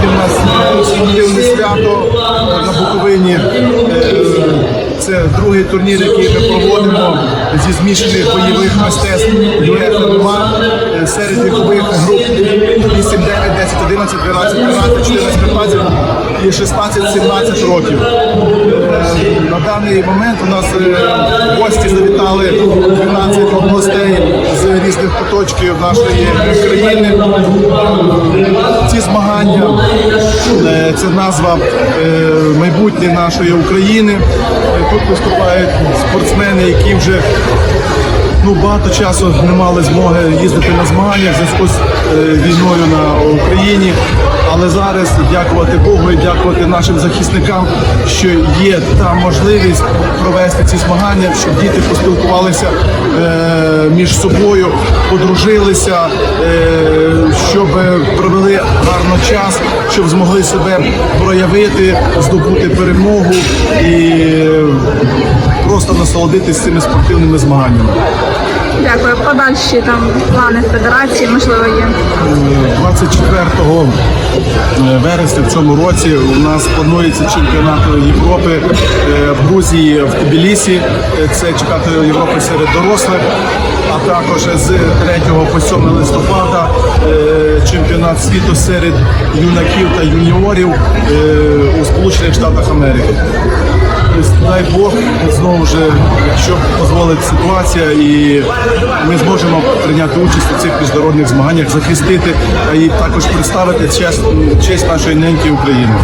Сьогодні в нас спортивне свято на Буковині. Е, Це другий турнір, який ми проводимо зі змішаних бойових мистецтв дует ММА е, серед вікових груп 8, 9, 10, 11, 12, 13, 14, 15 і 16, 17 років. Е, На даний момент у нас гості завітали 12 областей з різних куточків нашої країни. Ці змагання е, це назва е, майбутнє нашої України. Е, Тут виступають спортсмени, які вже ну, багато часу не мали змоги їздити на змагання в зв'язку з війною на Україні. Але зараз дякувати Богу і дякувати нашим захисникам, що є та можливість провести ці змагання, щоб діти поспілкувалися е, між собою, подружилися, е, щоб провели гарно час, щоб змогли себе проявити, здобути перемогу і просто насолодитися цими спортивними змаганнями. Дякую. Подальші там плани федерації, можливо, є. 24 е, вересня в цьому році у нас планується чемпіонат Європи е, в Грузії в Тбілісі. Е, Це чемпіонат Європи серед дорослих. А також з 3 по 7 листопада чемпіонат світу серед юнаків та юніорів у Сполучених Штатах Америки. Дай Бог, знову ж, якщо дозволить ситуація, і ми зможемо прийняти участь у цих міжнародних змаганнях, захистити і також представити честь, честь нашої неньки України.